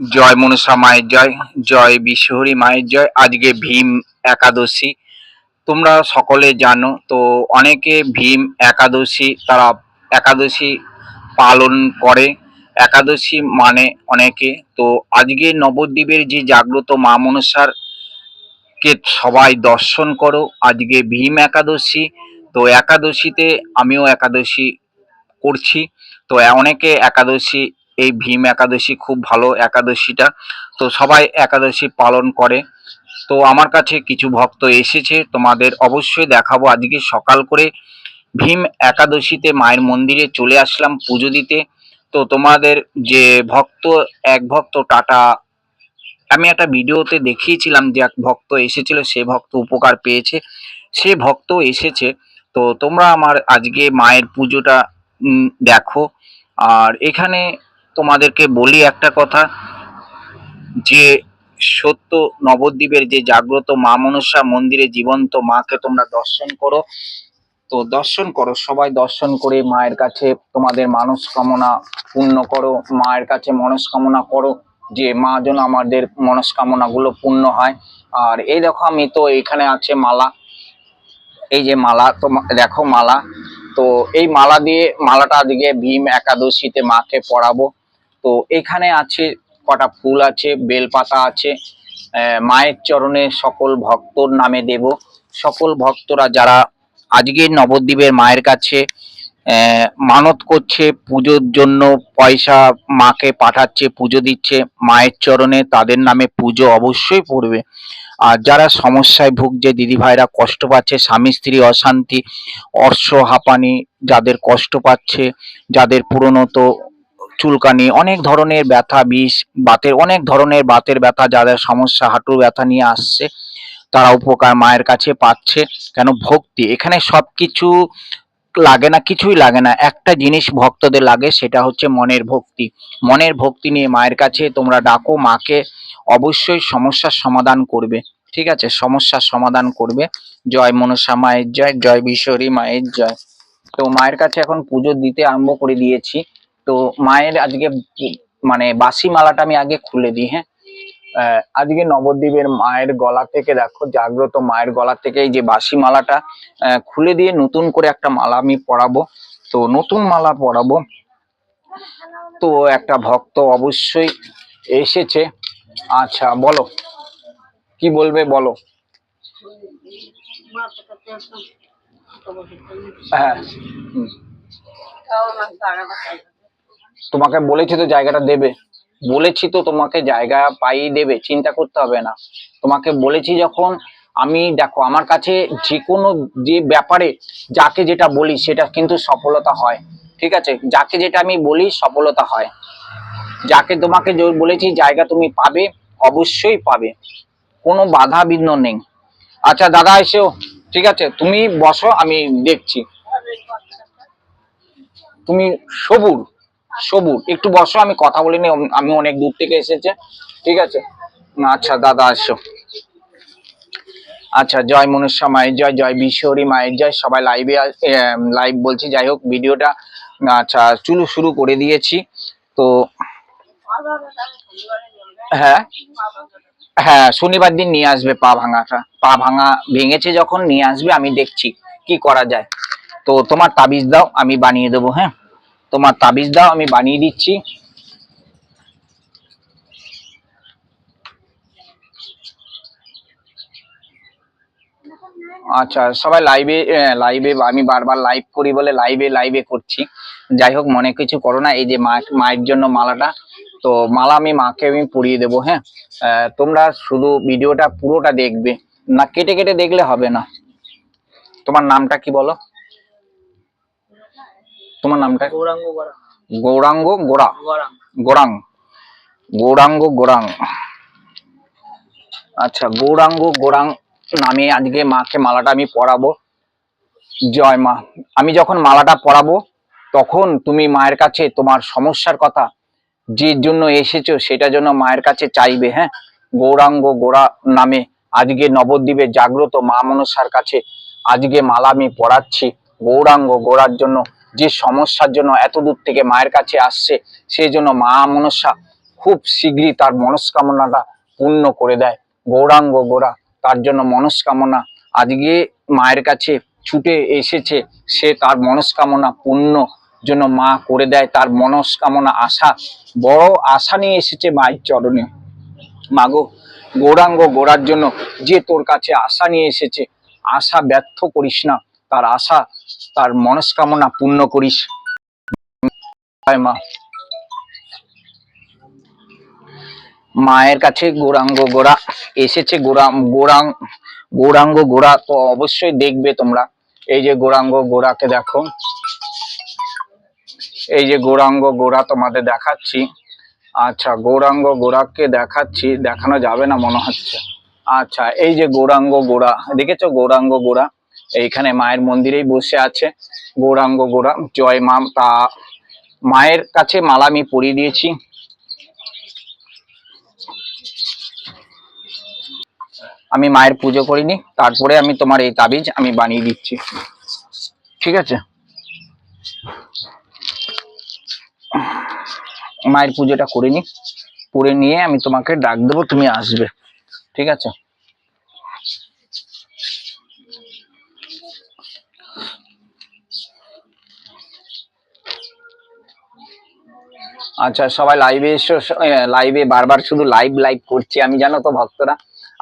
জয় মনসা মায়ের জয় জয় বিশ্বহরি মায়ের জয়, আজকে ভীম একাদশী। তোমরা সকলে জানো, তো অনেকে ভীম একাদশী, তারা একাদশী পালন করে। একাদশী মানে অনেকে। তো আজকে নবদ্বীপের যে জাগ্রত মা মনসার কে সবাই দর্শন করো, আজকে ভীম একাদশী। তো একাদশীতে আমিও একাদশী করছি। তো অনেকে একাদশী এই ভীম একাদশী খুব ভালো একাদশীটা। তো সবাই একাদশী পালন করে। তো আমার কাছে কিছু ভক্ত এসেছে, তোমাদের অবশ্যই দেখাবো। আজকে সকাল করে ভীম একাদশীতে মায়ের মন্দিরে চলে আসলাম পুজো দিতে। তো তোমাদের যে ভক্ত, এক ভক্ত টাটা, আমি একটা ভিডিওতে দেখিয়েছিলাম যে এক ভক্ত এসেছিল, সে ভক্ত উপকার পেয়েছে। সে ভক্ত এসেছে, তো তোমরা আমার আজকে মায়ের পুজোটা দেখো। আর এখানে তোমাদেরকে বলি একটা কথা, যে সত্য নবদ্বীপের যে জাগ্রত মা মনসা মন্দিরে জীবন্ত মাকে তোমরা দর্শন করো। তো দর্শন করো, সবাই দর্শন করে মায়ের কাছে তোমাদের মনস্কামনা পূর্ণ করো, মায়ের কাছে মনস্কামনা করো যে মা যেন আমাদের মনস্কামনা গুলো পূর্ণ হয়। আর এই দেখো, আমি তো এখানে আছে মালা। এই যে মালা, তো দেখো মালা। তো এই মালা দিয়ে, মালাটা আজকে ভীম একাদশীতে মাকে পরাবো। তো এখানে আছে কটা ফুল আছে, বেলপাতা আছে মায়ের চরণে সকল ভক্তর নামে দেব। সকল ভক্তরা যারা আজকে নবদ্বীপের মায়ের কাছে মানত করছে পুজোর জন্য, পয়সা মাকে পাঠাচ্ছে, পুজো দিচ্ছে, মায়ের চরণে তাদের নামে পুজো অবশ্যই পড়বে। আর যারা সমস্যায় ভুগছে, দিদি ভাইরা কষ্ট পাচ্ছে, স্বামী স্ত্রী অশান্তি অর্শ হাঁপানি, যাদের কষ্ট পাচ্ছে, যাদের পুরনো তো চুলকানি, অনেক ধরনের ব্যথা, বিষ, বাতের, অনেক ধরনের বাতের ব্যথা, যাদের সমস্যা, হাঁটুর ব্যথা নিয়ে আসছে, তারা উপকার মায়ের কাছে পাচ্ছে, কেন ভক্তি? এখানে সব কিছু লাগে না, কিছুই লাগে না। একটা জিনিস ভক্তদের লাগে, সেটা হচ্ছে মনের ভক্তি। মনের ভক্তি নিয়ে মায়ের কাছে তোমরা ডাকো, মাকে অবশ্যই সমস্যার সমাধান করবে, ঠিক আছে? সমস্যার সমাধান করবে। জয় মনসা মায়ের জয় জয় বিশ্বরী মায়ের জয়। তো মায়ের কাছে এখন পুজো দিতে আরম্ভ করে দিয়েছি। তো মায়ের আজকে মানে বাসি মালাটা আমি আগে খুলে দিই হ্যাঁ? আজকে নবদ্বীপের মায়ের গলা থেকে দেখো, জাগ্রত মায়ের গলা থেকে যে বাসি মালাটা খুলে দিয়ে নতুন করে একটা মালা আমি পরাবো। তো নতুন মালা পরাবো। তো একটা ভক্ত অবশ্যই এসেছে। আচ্ছা বলো। কি বলবে, বলো। হ্যাঁ। তোমাকে বলেছি তো জায়গাটা দেবে। বলেছি তো তোমাকে জায়গা পাইয়ে দেবে, চিন্তা করতে হবে না। তোমাকে বলেছি যখন আমি, দেখো, আমার কাছে যে কোনো যে ব্যাপারে যাকে যেটা বলি, সেটা কিন্তু সফলতা হয়। ঠিক আছে? যাকে যেটা আমি বলি, সফলতা হয়। যাকে তোমাকে বলেছি, জায়গা তুমি পাবে, অবশ্যই পাবে। কোনো বাধা বিঘ্ন নেই। আচ্ছা দাদা এসেও ঠিক আছে? তুমি বসো, আমি দেখছি। তুমি সবুর। সবুর একটু বসো, আমি কথা বলিনি আমি অনেক দূর থেকে এসেছে, ঠিক আছে? আচ্ছা দাদা, আসো। আচ্ছা জয় মনুষ্য মায়ের জয় জয় বিশ্বরী মায়ের জয়। সবাই লাইভে লাইভ বলছি, যাই হোক, ভিডিওটা আচ্ছা চুলু শুরু করে দিয়েছি। তো হ্যাঁ? হ্যাঁ শনিবার দিন নিয়ে আসবে, পা ভাঙাটা। পা ভাঙা ভেঙেছে যখন, নিয়ে আসবে, আমি দেখছি কি করা যায়। তো, তোমার তাবিজ দাও, আমি বানিয়ে দেবো হ্যাঁ? তোমার তাবিজ দাও, আমি বানিয়ে দিচ্ছি। আচ্ছা সবাই লাইভে লাইভে আমি বারবার লাইভ করি বলে লাইভে লাইভে করছি। যাই হোক, মনে কিছু করো না, এই যে মা, মায়ের জন্য মালাটা। তো মালা আমি মাকে আমি পরিয়ে দেবো হ্যাঁ? তোমরা শুধু ভিডিওটা পুরোটা দেখবে, না কেটে কেটে দেখলে হবে না। তোমার নামটা কি বলো? তোমার নামটা? গৌরাঙ্গ গড়া গৌরাঙ্গ গোড়া গোরাং। গৌরাঙ্গ। গোরাং আচ্ছা গৌরাঙ্গ গোরাং নামে আজকে মাকে মালাটা আমি পরাবো। জয় মা। আমি যখন মালাটা পরাবো তখন তুমি মায়ের কাছে তোমার সমস্যার কথা যে জন্য এসেছ সেটা জন্য মায়ের কাছে চাইবে হ্যাঁ? গৌরাঙ্গ গোড়া নামে আজকে নবদ্বীপে জাগ্রত মা মনসার কাছে আজকে মালা আমি পড়াচ্ছি গৌরাঙ্গ গোড়ার জন্য যে সমস্যার জন্য এত দূর থেকে মায়ের কাছে আসছে, সেই জন্য মা মনসা খুব শীঘ্রই তার মনস্কামনাটা পূর্ণ করে দেয়। গৌরাঙ্গ গোরা, তার জন্য মনস্কামনা। আজকে মায়ের কাছে ছুটে এসেছে, সে তার মনস্কামনা পূর্ণ জন্য মা করে দেয়। তার মনস্কামনা আশা, বড় আশা নিয়ে এসেছে মায়ের চরণে। মাগো, গৌরাঙ্গ গোড়ার জন্য যে তোর কাছে আশা নিয়ে এসেছে, আশা ব্যর্থ করিস না। তার আশা তার মনস্কামনা পূর্ণ করিস। মায়ের কাছে গৌরাঙ্গ গোড়া, এসেছে গোড়া গোরাং গৌরাঙ্গ গোড়া, তো অবশ্যই দেখবে তোমরা। এই যে গৌরাঙ্গ গোড়াকে দেখো। এই যে গৌরাঙ্গ গোড়া তোমাদের দেখাচ্ছি। আচ্ছা গৌরাঙ্গ গোড়াকে দেখাচ্ছি, দেখানো যাবে না মনে হচ্ছে। আচ্ছা এই যে গৌরাঙ্গ গোড়া, দেখেছ গৌরাঙ্গ গোড়া? এইখানে মায়ের মন্দিরেই বসে আছে। গৌরাঙ্গ গোড়া জয় মা, তা মায়ের কাছে মালা আমি পরিয়ে দিয়েছি। আমি মায়ের পুজো করিনি, তারপরে আমি তোমার এই তাবিজ আমি বানিয়ে দিচ্ছি। ঠিক আছে? মায়ের পুজোটা করে নি করে নিয়ে আমি তোমাকে ডাক দেবো, তুমি আসবে। ঠিক আছে? আচ্ছা সবাই লাইভে এসো লাইভে বারবার শুধু লাইভ লাইভ করছি। আমি জানো তো ভক্তরা,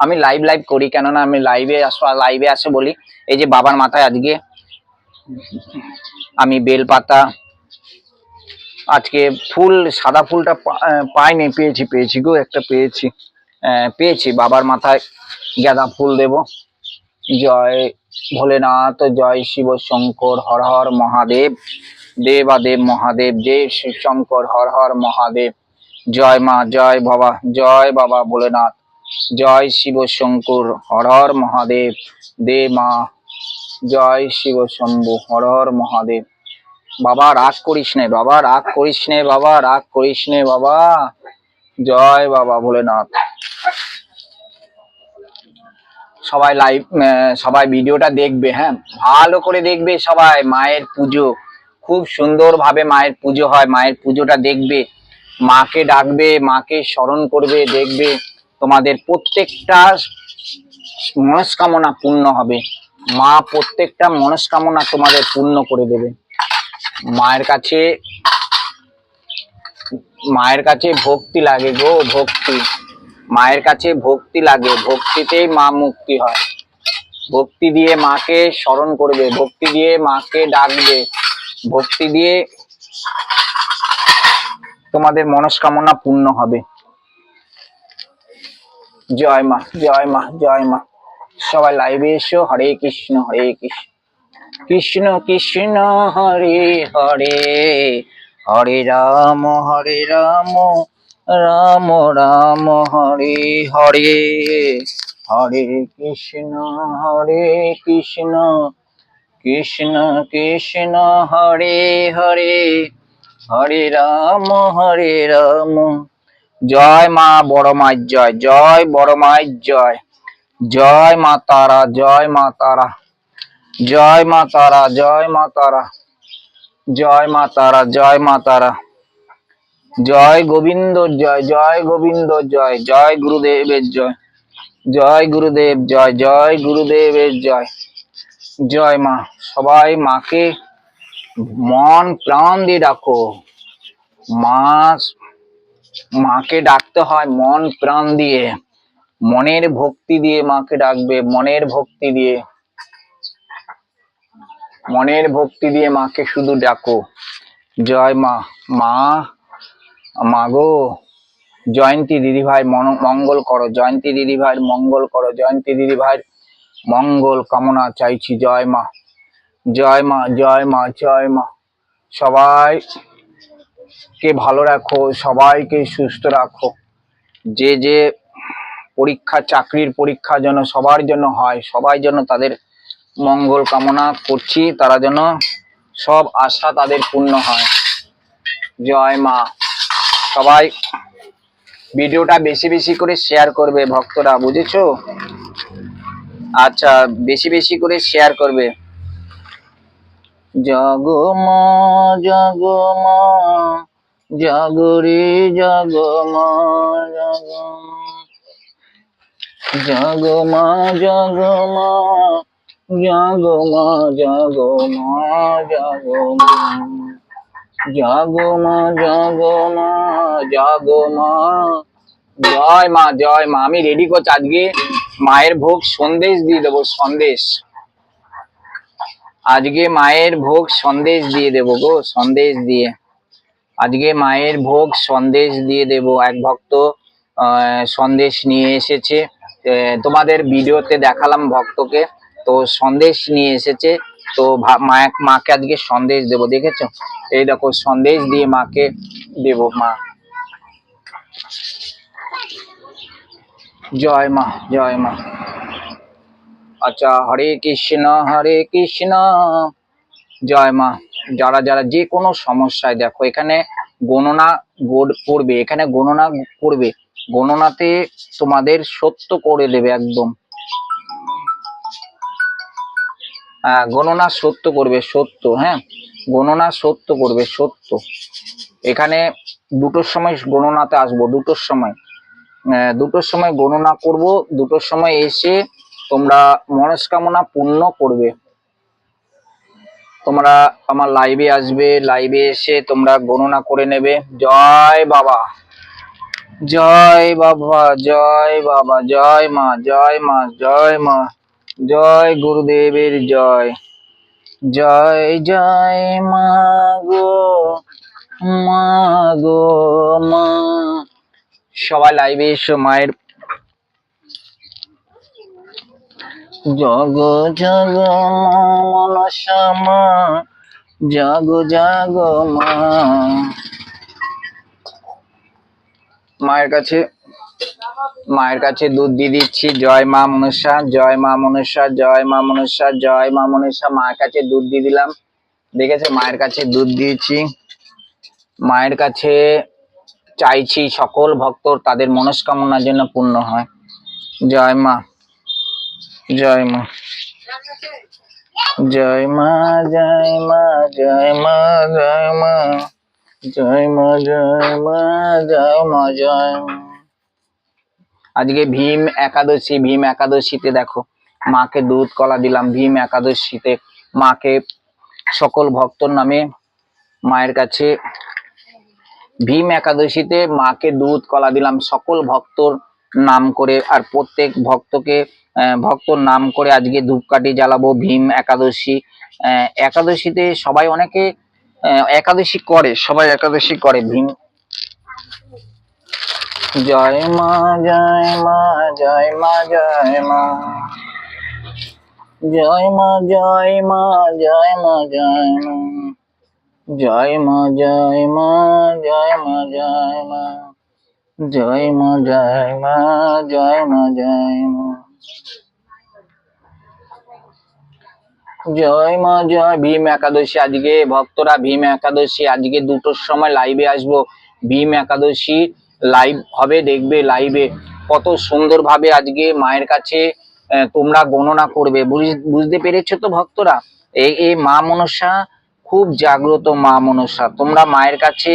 আমি লাইভ লাইভ করি কেননা আমি লাইভে আসো লাইভে আসে বলি। এই যে বাবার মাথায় আজকে আমি বেলপাতা, আজকে ফুল, সাদা ফুলটা পাইনি, পেয়েছি পেয়েছি গো, একটা পেয়েছি। পেয়েছি, বাবার মাথায় গাঁদা ফুল দেব। জয় ভোলেনাথ, জয় শিব শঙ্কর, হর হর মহাদেব। দেবাদেব মহাদেব দেব শিব শঙ্কর হর হর মহাদেব। জয় মা, জয় বাবা জয় বাবা ভোলেনাথ। জয় শিব শঙ্কর হর হর মহাদেব। দে মা, জয় শিব শম্ভু হর হর মহাদেব। বাবা, রাগ করিস নে বাবা, রাগ করিস নে বাবা, রাগ করিস নে বাবা। জয় বাবা ভোলেনাথ। সবাই লাইভ সবাই ভিডিওটা দেখবে হ্যাঁ? ভালো করে দেখবে সবাই, মায়ের পুজো। খুব সুন্দর ভাবে মায়ের পুজো হয়। মায়ের পুজোটা দেখবে, মাকে ডাকবে, মাকে স্মরণ করবে, দেখবে তোমাদের প্রত্যেকটা মনস্কামনা পূর্ণ হবে। মা প্রত্যেকটা মনস্কামনা তোমাদের পূর্ণ করে দেবে। মায়ের কাছে মায়ের কাছে ভক্তি লাগে গো, ভক্তি। মায়ের কাছে ভক্তি লাগে, ভক্তিতেই মা মুক্তি হয়। ভক্তি দিয়ে মাকে স্মরণ করবে, ভক্তি দিয়ে মাকে ডাকবে। ভক্তি দিয়ে তোমাদের মনস্কামনা পূর্ণ হবে। জয় মা জয় মা জয় মা। সবাই লাইভে এসো, হরে কৃষ্ণ হরে কৃষ্ণ কৃষ্ণ, হরে হরে। হরে রাম হরে রাম। রাম রাম, হরে হরে। হরে কৃষ্ণ হরে কৃষ্ণ। কৃষ্ণ কৃষ্ণ, হরে হরে হরে রাম হরে রাম। জয় মা বড় মায়ের জয় জয় বড় মায়ের জয় জয় মা তারা, জয় মা তারা, জয় মা তারা, জয় মা তারা, জয় মা তারা, জয় মা তারা। জয় গোবিন্দ, জয় জয় গোবিন্দ, জয় জয় গুরুদেবের জয় জয় গুরুদেব, জয় জয় গুরুদেবের জয়। জয় মা। সবাই মাকে মন প্রাণ দিয়ে ডাকো। মা, মাকে ডাকতে হয় মন প্রাণ দিয়ে। মনের ভক্তি দিয়ে মাকে ডাকবে, মনের ভক্তি দিয়ে। মনের ভক্তি দিয়ে মাকে শুধু ডাকো। জয় মা। মা মাগো জয়ন্তী দিদি ভাই মঙ্গল করো, জয়ন্তী দিদি ভাই মঙ্গল করো, জয়ন্তী দিদি ভাই মঙ্গল কামনা চাইছি, জয় মা জয় মা জয় মা জয় মা। সবাই কে ভালো রাখো, সবাইকে সুস্থ রাখো। যে যে পরীক্ষা, চাকরির পরীক্ষা যেন সবার জন্য হয়, সবাই যেন তাদের মঙ্গল কামনা করছি, তারা যেন সব আশা তাদের পূর্ণ হয়। জয় মা। সবাই ভিডিওটা বেশি বেশি করে শেয়ার করবে, ভক্তরা, বুঝেছ? আচ্ছা বেশি বেশি করে শেয়ার করবে। জগমা জগমা জাগরে জাগ মা, জাগ জাগ মা জাগ মা জাগ মা জাগ মা জাগ মা। জাগ মা জাগ মা জাগ মা। জয় মা জয় মা, আমি রেডি করছি আজকে। মায়ের ভোগ সন্দেশ দিয়ে দেবো, সন্দেশ। আজকে মায়ের ভোগ সন্দেশ দিয়ে দেবো গো, সন্দেশ দিয়ে। আজকে মায়ের ভোগ সন্দেশ দিয়ে দেব। এক ভক্ত সন্দেশ নিয়ে এসেছে। তোমাদের ভিডিওতে দেখালাম ভক্তকে। তো সন্দেশ নিয়ে এসেছে। তো মাকে আজকে সন্দেশ দেব, দেখেছ? এই দেখো, সন্দেশ দিয়ে মাকে দেব মা। জয় মা জয় মা। আচ্ছা হরে কৃষ্ণ হরে কৃষ্ণ। জয় মা, যারা যারা যে কোনো সমস্যায়, দেখো, এখানে গণনা করবে, এখানে গণনা করবে। গণনাতে তোমাদের সত্য করে দেবে একদম। হ্যাঁ গণনা সত্য করবে, সত্য হ্যাঁ। গণনা সত্য করবে, সত্য। এখানে দুটোর সময় গণনাতে আসব, দুটোর সময়। দুটোর সময় গণনা করব, দুটোর সময় এসে তোমরা মনস্কামনা পূর্ণ করবে। তোমরা আমার লাইভে আসবে লাইভে এসে তোমরা গণনা করে নেবে। জয় বাবা। জয় বাবা জয় বাবা, জয় মা জয় মা জয় মা, জয় গুরুদেবের জয়। জয় জয় মা গো মা গো, মা সবাই লাইভে এসো মায়ের জগ জগ মনসা মা জাগ জাগ মা। মায়ের কাছে মায়ের কাছে দুধ দিয়ে দিচ্ছি জয় মা মনসা জয় মা মনসা জয় মা মনসা জয় মা মনসা। মায়ের কাছে দুধ দিয়ে দিলাম। দেখেছে মায়ের কাছে দুধ দিয়েছি। মায়ের কাছে চাইছি সকল ভক্ত তাদের মনস্কামনার জন্য পূর্ণ হয়। জয় মা। জয় মা। জয় মা জয় মা জয় মা জয় মা। জয় মা জয় মা জয় মা জয় মা। আজকে ভীম একাদশী, ভীম একাদশীতে দেখো, মাকে দুধ কলা দিলাম। ভীম একাদশীতে মাকে সকল ভক্তর নামে মায়ের কাছে ভীম একাদশীতে মাকে দুধ, কলা দিলাম। সকল ভক্তর নাম করে আর প্রত্যেক ভক্তকে ভক্তর নাম করে আজকে ধূপকাঠি জ্বালাবো ভীম একাদশী। একাদশীতে সবাই অনেকে একাদশী করে, সবাই একাদশী করে ভীম। জয় মা জয় মা জয় মা জয় মা। জয় মা জয় মা জয় মা জয় মা। জয় মা জয় মা জয় মা জয় মা। জয় মা জয় মা জয় মা জয় মা। জয় মা, জয়। ভীম একাদশী আজকে, ভক্তরা ভীম একাদশী আজকে দুটোর সময় লাইভে আসব। ভীম একাদশী লাইভ হবে, দেখবে লাইভে কত সুন্দরভাবে আজকে মায়ের কাছে তোমরা গণনা করবে। বুঝ- বুঝতে পেরেছ তো ভক্তরা? এই মা মনসা খুব জাগ্রত মা মনসা। তোমরা মায়ের কাছে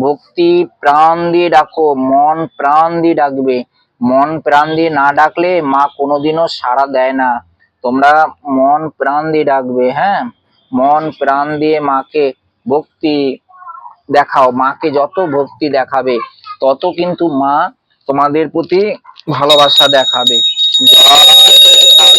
ভক্তি প্রাণ দিয়ে ডাকো, মন প্রাণ দিয়ে ডাকবে। মন প্রাণ দিয়ে না ডাকলে মা কোনোদিনও সাড়া দেয় না। তোমরা মন প্রাণ দিয়ে ডাকবে হ্যাঁ? মন প্রাণ দিয়ে মাকে ভক্তি দেখাও, মাকে যত ভক্তি দেখাবে, তত কিন্তু মা তোমাদের প্রতি ভালোবাসা দেখাবে।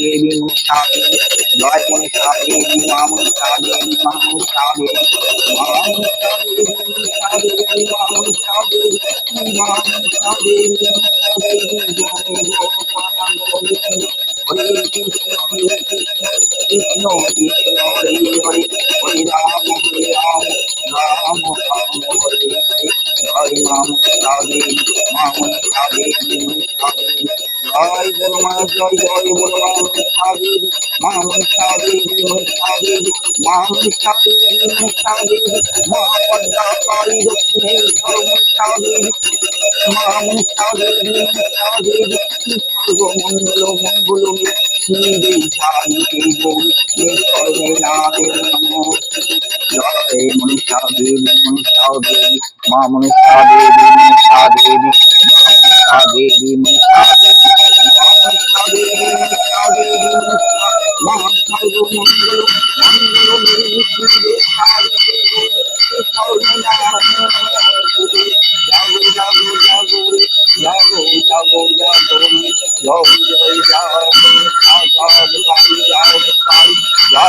দেবী জয় মনীষা দেবী মামন দেবী মামন দেবী মামন দেবী মুখা দেবী মামন দেবী মামন দেবী মুখা দেবী জয় গোপাল হরে কৃষ্ণ হরে কৃষ্ণ কৃষ্ণ কৃষ্ণ হরে হরে হরে মঙ্গল মনীষা দেবী মনীষা দেবী মা মনীষা দেবী মনীষা দেবী মনীষা দেবী মনীষা দেবী মা সর্বমঙ্গল মঙ্গল Yago, Yago, Yago, Yago, Yago, Yago, Yago,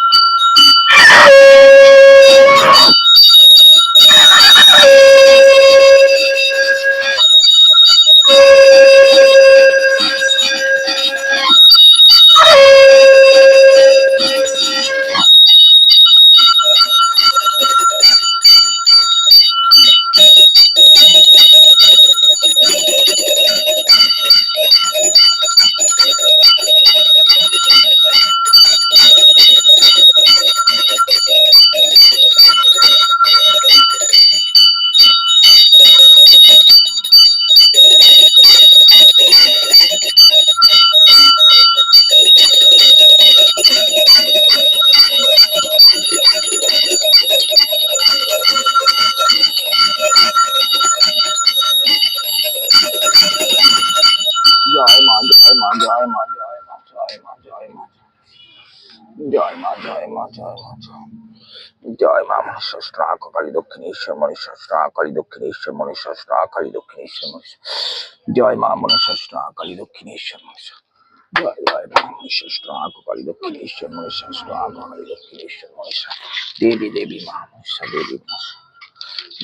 জয় মা জয় মা জয় মা জয় মা জয় মা জয় মা জয় মা জয় মা জয় জয় মা মনসস্ত্রাক কালী দক্ষিণেশ্বর মনসস্ত্রাক কালী দক্ষিণেশ্বর মনসস্ত্রাক কালী দক্ষিণেশ্বর মনসা জয় মা মনসস্ত্রাক কালী দক্ষিণেশ্বর মনসা জয় জয় মা মনসস্ত্রাক কালী দক্ষিণেশ্বর মনসস্ত্রাক কালী দক্ষিণেশ্বর মনসা দেবী দেবী মা মনসা দেবী মনসা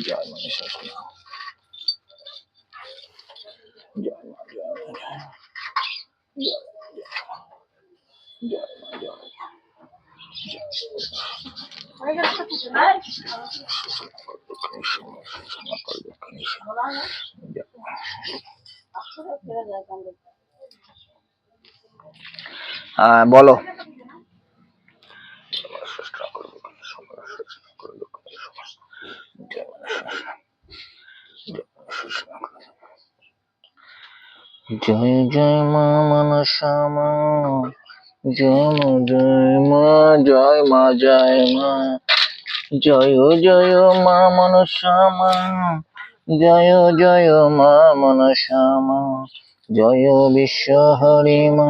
জয় মনসস্ত্রাক জয় মা জয় মা জয় মা জয় মা জয় মা দক্ষিণেশ্বর মনসস্ত্রাক কালী দক্ষিণেশ্বর জয় মা হ্যাঁ বলো। জয় জয় মা মনসা মা জয় মা জয় মা জয় মা জয় মা জয় জয় মা মনসা মা জয় জয় মা মনসা মা জয় বিশ্ব হরি মা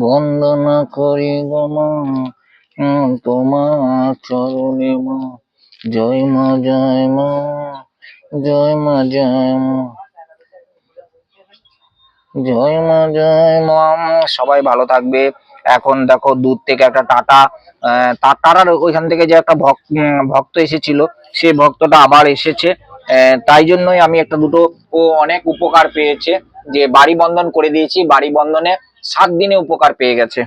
বন্দনা করি গো মা উম, তোমার চরণে মা জয় মা জয় মা জয় মা জয় মা জয় মা জয় মা। সবাই ভালো থাকবে। এখন দেখো দূর থেকে একটা টাটা তারার ওইখান থেকে যে একটা ভক- ভক্ত এসেছিল সেই ভক্তটা আবার এসেছে। তাই জন্যই আমি একটা দুটো ও অনেক উপকার পেয়েছে, যে বাড়ি বন্ধন করে দিয়েছি। বাড়ি বন্ধনে সাত দিনে উপকার পেয়ে গেছে।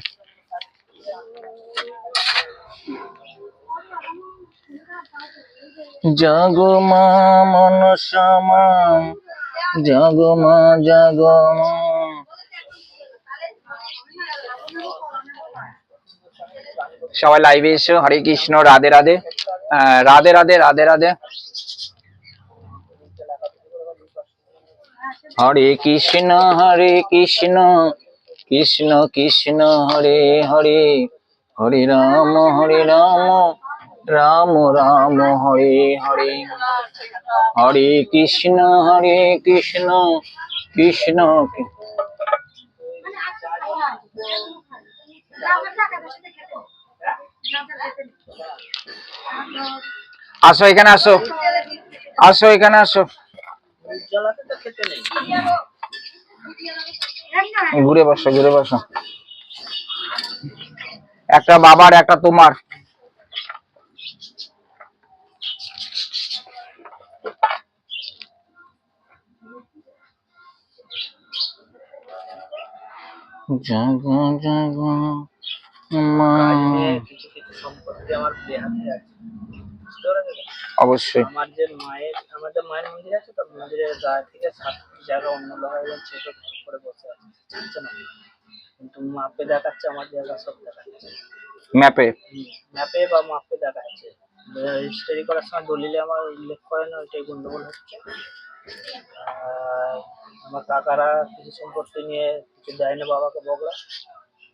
জাগো মা, মনসা জাগো মা জাগো মা। সবাই লাইভে এসো, হরে কৃষ্ণ, রাধে রাধে। রাধে রাধে রাধে রাধে। হরে কৃষ্ণ হরে কৃষ্ণ কৃষ্ণ কৃষ্ণ, হরে হরে। হরে রাম হরে রাম। রাম রাম, হরে হরে। হরে কৃষ্ণ হরে কৃষ্ণ কৃষ্ণ আসো এখানে, আসো। আসো এখানে, আসো। ঘুরে বসো ঘুরে বসো। একটা বাবার, একটা তোমার। জাগো জাগো মা কিছু কিছু সম্পত্তি আমার দেহাতে আছে অবশ্যই। আমার যে মায়ের আমাদের মায়ের মন্দির আছে তো মন্দিরের গায়ে থেকে সাত জায়গা অন্য লোকের ছোট করে বসে আছে না কিন্তু মাপে দেখাচ্ছে আমার জায়গা সব দেখাচ্ছে। ম্যাপে? ম্যাপে বা মাপে দেখাচ্ছে। রেজিস্ট্রি করার সময় দলিলে আমার উল্লেখ করে না ওইটাই গন্ডগোল হচ্ছে। আমার কাকারা কিছু সম্পত্তি নিয়ে কিছু দেয় না বাবাকে বগলা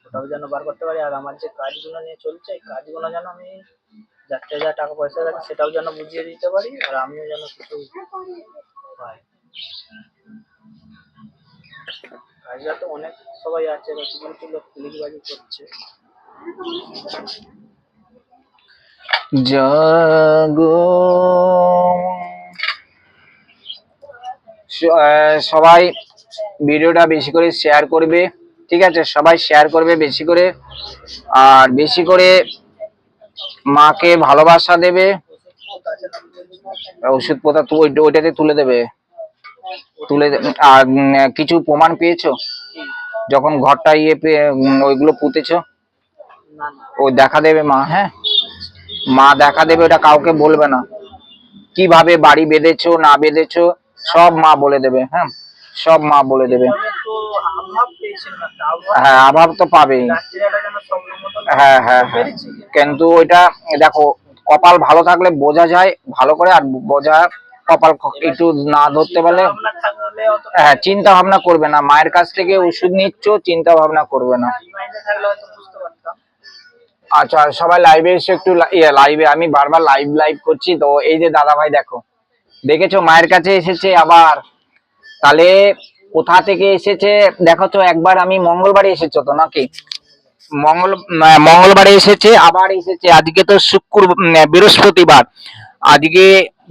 ওটাও যেন বার করতে পারি। আর আমার যে কাজগুলো নিয়ে চলছে, এই কাজগুলো যেন আমি যাতে যা টাকা পয়সা থাকে সেটাও যেন বুঝিয়ে দিতে পারি আর আমিও যেন কিছু পাই। কাজটা তো অনেক সবাই আছে কিছু কিছু লোক লিখবাজি করছে। জাগো। সবাই ভিডিওটা বেশি করে শেয়ার করবে, ঠিক আছে? সবাই শেয়ার করবে বেশি করে। আর বেশি করে মাকে ভালোবাসা দেবে ওষুধ পোতা ওইটাতে তুলে দেবে। তুলে আর কিছু প্রমাণ পেয়েছ? যখন ঘরটা ইয়ে ওইগুলো পুঁতেছো? ও দেখা দেবে মা হ্যাঁ? মা দেখা দেবে, ওটা কাউকে বলবে না। কীভাবে বাড়ি বেঁধেছো, না বেঁধেছো সব মা বলে দেবে হ্যাঁ? সব মা বলে দেবে। হ্যাঁ অভাব তো পাবেই। হ্যাঁ হ্যাঁ হ্যাঁ। কিন্তু ওইটা দেখো কপাল ভালো থাকলে বোঝা যায় ভালো করে আর বোঝা কপাল একটু না ধরতে পারলে অত হ্যাঁ চিন্তা ভাবনা করবে না। মায়ের কাছ থেকে ওষুধ নিচ্ছ চিন্তা ভাবনা করবে না। আচ্ছা সবাই লাইভে এসে একটু লা- ইয়ে লাইভে আমি বারবার লাইভ লাইভ করছি তো এই যে দাদা ভাই দেখো দেখেছ, মায়ের কাছে এসেছে আবার। তাহলে কোথা থেকে এসেছে? দেখো তো, একবার আমি মঙ্গলবারে এসেছ তো নাকি? মঙ্গল মঙ্গলবারে এসেছে, আবার এসেছে। আজকে তো শুক্র বৃহস্পতিবার। আজকে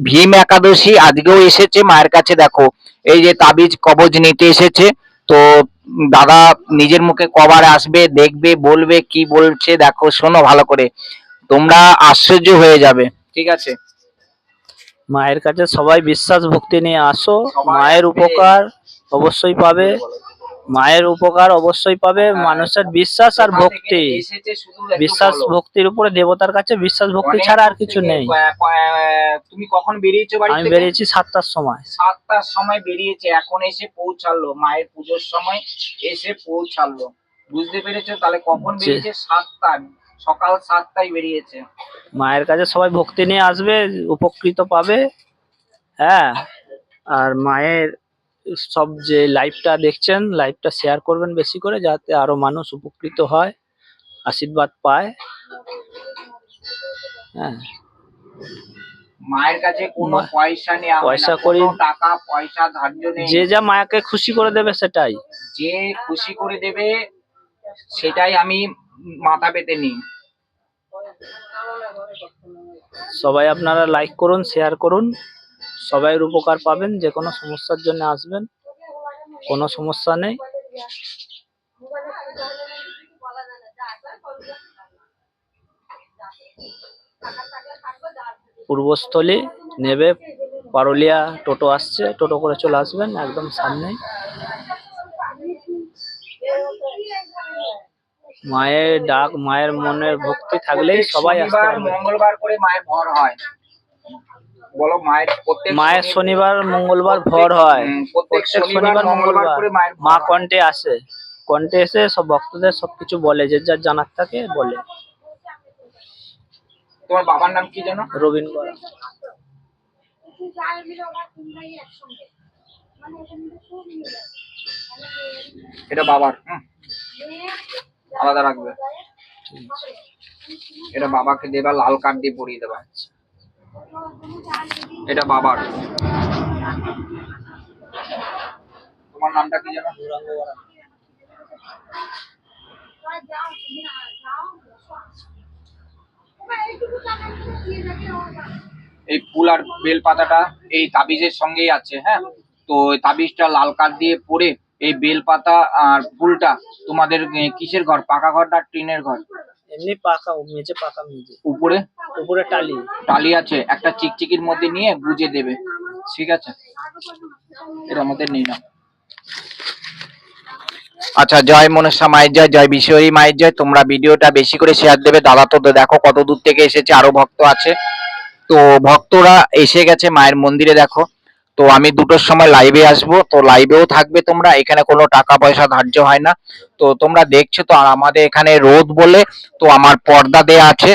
ভীম একাদশী, আজকেও এসেছে মায়ের কাছে, দেখো। এই যে তাবিজ কবজ নিতে এসেছে, তো দাদা নিজের মুখে কবার আসবে, দেখবে, বলবে, কি বলছে, দেখো, শোনো ভালো করে। তোমরা আশ্চর্য হয়ে যাবে, ঠিক আছে? মায়ের কাছে সবাই বিশ্বাস ভক্তি নিয়ে আসো। মায়ের উপকার অবশ্যই পাবে। মায়ের উপকার অবশ্যই পাবে। মানুষের বিশ্বাস আর ভক্তি। বিশ্বাস ভক্তির উপরে দেবতার কাছে বিশ্বাস ভক্তি ছাড়া আর কিছু নেই। তুমি কখন বেরিয়েছো বাড়ি আমি বেরিয়েছি সাতটার সময়। সাতটার সময় বেরিয়েছে এখন এসে পৌঁছালো। মায়ের পুজোর সময় এসে পৌঁছালো। বুঝতে পেরেছ? তাহলে কখন বেরিয়েছে? সাতটা। সকাল সাতটায় বেরিয়েছে। মায়ের কাছে সবাই ভক্তি নিয়ে আসবে উপকৃত পাবে। হ্যাঁ আর মায়ের সব যে লাইভটা দেখছেন লাইভটা শেয়ার করবেন বেশি করে যাতে আরও মানুষ উপকৃত হয় আশীর্বাদ পায়। হ্যাঁ। মায়ের কাছে কোনো পয়সা নেওয়া পয়সা করি- টাকা পয়সা ধার্য নেই। যে যা মায়াকে খুশি করে দেবে সেটাই। যে খুশি করে দেবে সেটাই আমি মাথা পেতে নিই। সবাই আপনারা লাইক করুন শেয়ার করুন। সবাইয়ের উপকার পাবেন, যে কোনো সমস্যার জন্য আসবেন। কোনো সমস্যা নেই। পূর্বস্থলী নেবে, পারুলিয়া টোটো আসছে, টোটো করে চলে আসবেন একদম সামনেই। মায়ের ডাক মায়ের মনের ভক্তি থাকলেই সবাই আসতে পারবে। মঙ্গলবার করে মায়ের ভর হয়। বলো মায়ের প্রত্যেক মায়ের শনিবার মঙ্গলবার ভর হয়। প্রত্যেক শনিবার মঙ্গলবার করে মায়ের মা কণ্ঠে আসে। কণ্ঠে এসে সব ভক্তদের সবকিছু বলে যে যার জানার থাকে বলে। তোমার বাবার নাম কি জানো রবীন্দ্র করা এটা বাবার আলাদা রাখবে। এটা বাবাকে দেবা লাল কার্ড দিয়ে পরিয়ে দেবা এটা বাবার। তোমার নামটা কি এই ফুল আর বেল পাতাটা এই তাবিজের সঙ্গেই আছে হ্যাঁ? তো তাবিজটা লাল কাঠ দিয়ে পরে এই বেল পাতা আর ফুলটা তোমাদের কিসের ঘর? পাকা ঘর না টিনের ঘর? এমনি পাকা মেঝে পাকা মেঝে। উপরে? উপরে টালি। টালি আছে একটা চিকচিকির মধ্যে নিয়ে গুজে দেবে। ঠিক আছে? এর মধ্যে নিয়ে নাও আচ্ছা জয় মনসা মায়ের জয় জয় বিশ্বরী মায়ের জয়। তোমরা ভিডিওটা বেশি করে শেয়ার দেবে। দাদা তো দেখো কত দূর থেকে এসেছে আরও ভক্ত আছে। তো ভক্তরা এসে গেছে মায়ের মন্দিরে দেখো। তো আমি দুটোর সময় লাইভে আসব। তো লাইভেও থাকবে তোমরা, এখানে কোনো টাকা পয়সা ধার্য হয় না। তো তোমরা দেখছ তো, আর আমাদের এখানে রোদ বলে, তো আমার পর্দা দেয়া আছে।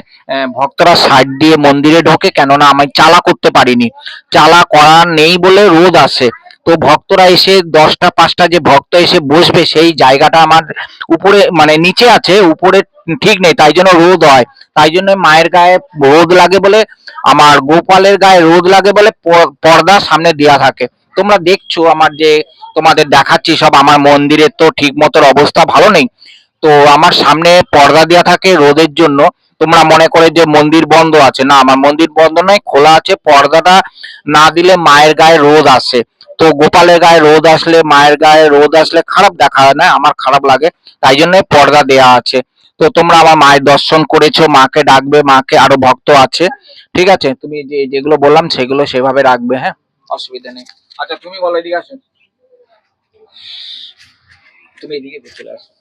ভক্তরা সাইড দিয়ে মন্দিরে ঢোকে, কেননা আমি চালা করতে পারিনি। চালা করা নেই বলে রোদ আসে। তো ভক্তরা এসে দশটা, পাঁচটা যে ভক্ত এসে বসবে, সেই জায়গাটা আমার উপরে মানে নিচে আছে, উপরে ঠিক নেই, তাই জন্য রোদ হয়। তাই জন্য মায়ের গায়ে রোদ লাগে বলে, আমার গোপালের গায়ে রোদ লাগে বলে পর্দা সামনে দেওয়া থাকে। তোমরা দেখছ আমার যে তোমাদের দেখাচ্ছি সব, আমার মন্দিরের তো ঠিক মতো অবস্থা ভালো নেই। তো আমার সামনে পর্দা দেওয়া থাকে রোদের জন্য। তোমরা মনে করে যে মন্দির বন্ধ আছে। না, আমার মন্দির বন্ধ নয়, খোলা আছে। পর্দাটা না দিলে মায়ের গায়ে রোদ আসে। তো গোপালের গায়ে রোদ আসলে, মায়ের গায়ে রোদ আসলে খারাপ দেখা হয় না, আমার খারাপ লাগে। তাই জন্য পর্দা দেয়া আছে। তো তোমরা আমার মায়ের দর্শন করেছ, মাকে ডাকবে, মাকে আরও ভক্ত আছে। ঠিক আছে? তুমি যে, যেগুলো বললাম সেগুলো সেভাবে রাখবে হ্যাঁ? অসুবিধা নেই। আচ্ছা তুমি বলো, এদিকে আসো। তুমি এদিকে চলে আসো।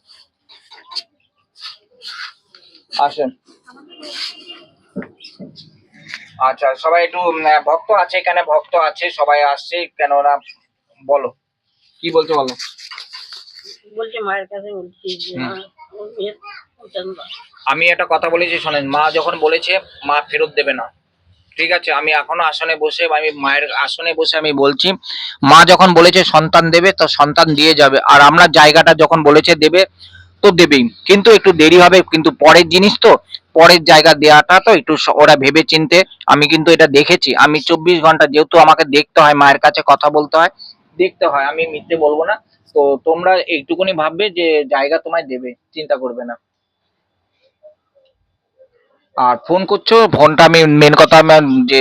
আসেন। আচ্ছা সবাই একটু ভক্ত আছে এখানে ভক্ত আছে সবাই আসছে কেননা বলো। কি বলছো বলো? বলছে মায়ের কাছে বলছি। আমি একটা কথা বলেছি শোনেন মা যখন বলেছে মা ফেরত দেবে না। ঠিক আছে আমি এখনও আসনে বসে আমি মায়ের আসনে বসে আমি বলছি মা যখন বলেছে সন্তান দেবে তো সন্তান দিয়ে যাবে। আর আমরা জায়গাটা যখন বলেছে দেবে তো দেবেই। কিন্তু একটু দেরি হবে কিন্তু পরের জিনিস তো পরের জায়গা দেওয়াটা তো একটু ওরা ভেবে চিনতে আমি কিন্তু এটা দেখেছি। আমি চব্বিশ ঘণ্টা যেহেতু আমাকে দেখতে হয় মায়ের কাছে কথা বলতে হয় দেখতে হয়। আমি মিথ্যে বলব না। তো তোমরা একটুকুনি ভাববে যে জায়গা তোমায় দেবে চিন্তা করবে না। আর ফোন করছ ফোনটা আমি মেন কথা আমি যে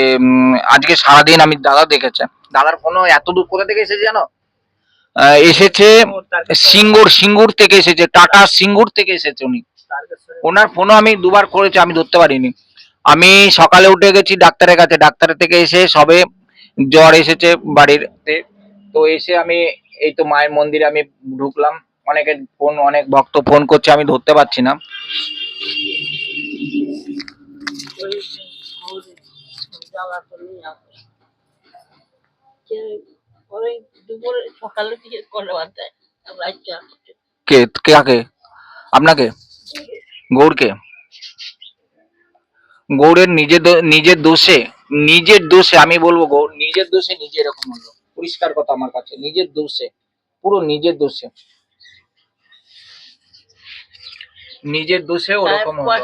আজকে সারাদিন আমি দাদা দেখেছে। দাদার ফোনও এত দূর কোথা থেকে এসেছে জানো? এসেছে সিঙ্গুর সিঙ্গুর থেকে এসেছে টাটা সিঙ্গুর থেকে এসেছে উনি। ওনার ফোনও আমি দুবার করেছি, আমি ধরতে পারিনি। আমি সকালে উঠে গেছি ডাক্তারের কাছে, ডাক্তারের থেকে এসে সবে জ্বর এসেছে বাড়িতে তো এসে আমি, এই তো মায়ের মন্দিরে আমি ঢুকলাম। অনেকে ফোন, অনেক ভক্ত ফোন করছে, আমি ধরতে পারছি না। কে, কাকে? আপনাকে? গৌরকে। গৌরের নিজের নিজের দোষে নিজের দোষে আমি বলব গৌর নিজের দোষে নিজে এরকম হলো। পরিষ্কার কথা আমার কাছে নিজের দোষে পুরো নিজের দোষে। নিজের দোষে ওরকম হলো।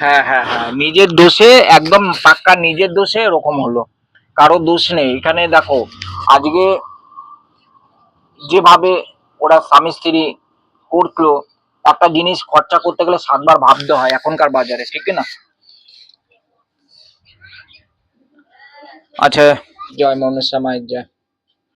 হ্যাঁ হ্যাঁ হ্যাঁ নিজের দোষে একদম পাক্কা নিজের দোষে এরকম হলো। কারও দোষ নেই। এখানে দেখো আজকে যেভাবে ওরা স্বামী স্ত্রী করল একটা জিনিস খরচা করতে গেলে সাতবার ভাবতে হয় এখনকার বাজারে ঠিক না? আচ্ছা। জয় মনসা মায়ের জয়।